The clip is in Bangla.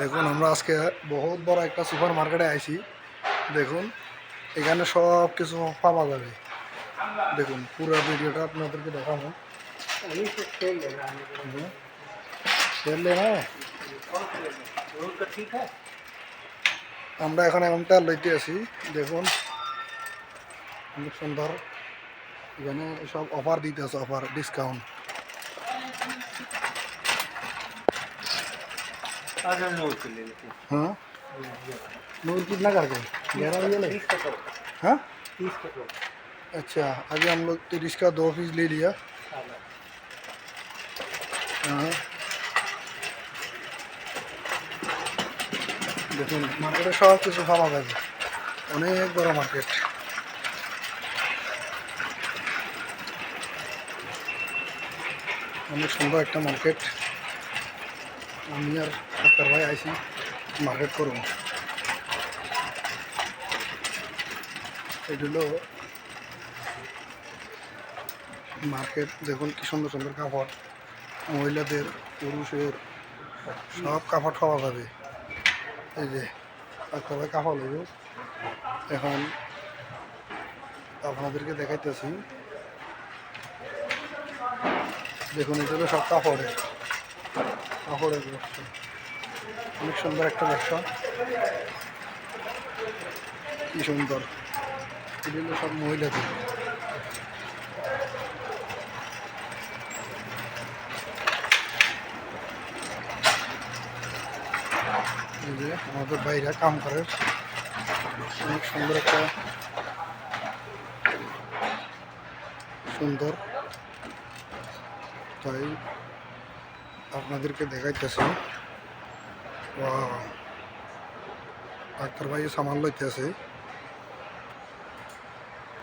দেখুন, আমরা আজকে বহুত বড় একটা সুপার মার্কেটে আইছি। দেখুন, এখানে সব কিছু পাওয়া যাবে। দেখুন, পুরো ভিডিওটা আপনাদেরকে দেখাবো। হ্যাঁ। আমরা এখন এখন তেল লইতে আছি। দেখুন অনেক সুন্দর। এখানে সব অফার দিতে আছে অফার ডিসকাউন্ট हैं हाँ नूर कितना करके ग्यारह ये ले तीस का तो हाँ तीस का तो अच्छा अभी हम लोग तिरिस का दो पीस ले लिया हाँ দেখুন মার্কেটে সব কিছু পাওয়া যাবে অনেক বড় মার্কেট অনেক সুন্দর একটা মার্কেট আমি আর ডাক্তার ভাই আইসি মার্কেট করব। এগুলো মার্কেট দেখুন কি সুন্দর সুন্দর কাপড়, মহিলাদের, পুরুষের, সব কাপড় পাওয়া যাবে। এই যে, ডাক্তার ভাই কাপড় নেব এখন আপনাদেরকে দেখাইতেছি। দেখুন, এগুলো সব কাপড়ের ব্যবসা অনেক সুন্দর একটা ব্যবসা। কি সুন্দর। এগুলো সব মহিলাদের। আমাদের বাইরে কাম করে। অনেক সুন্দর একটা সুন্দর। তাই আপনাদেরকে দেখাইতেছি। ডাক্তার ভাই সামান লইতেছে